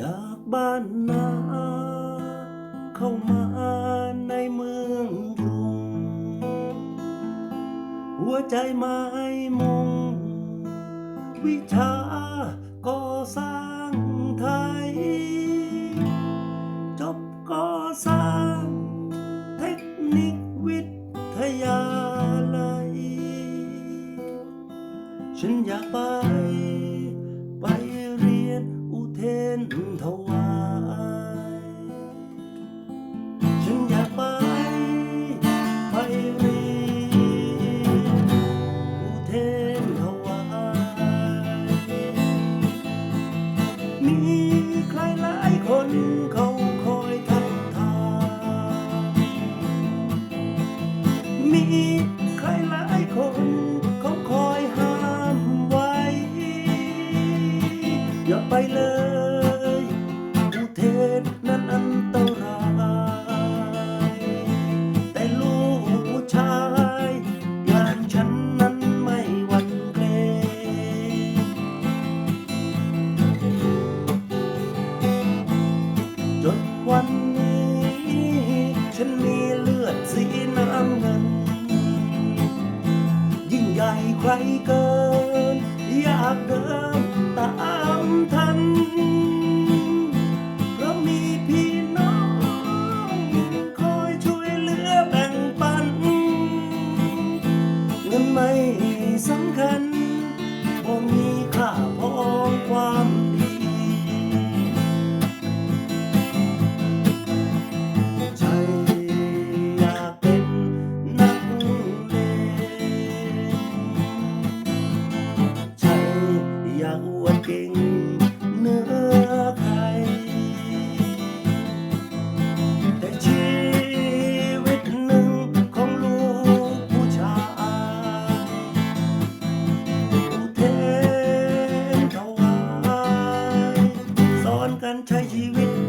จากบ้านนาเข้ามาในเมืองกรุง หัวใจไม้มุงวิชาก่อสร้างไทย จบก่อสร้างเทคนิควิทยาลัยฉันอยากไป อุเทนถวายฉันอยากไปไปรีอุเทนถวายมีใครหลายคนเขาคอยทักทายมีใครหลายคนเขาคอยห้ามไว้อย่าไปเลย อันตรายแต่ลูกผู้ชายอย่างฉันนั้นไม่หวั่นเกรงจนวันนี้ ฉันมีเลือดสีน้ำเงิน ยิ่งใหญ่ใครเกิน อยากเดินตามทัน kann. การใช้ชีวิต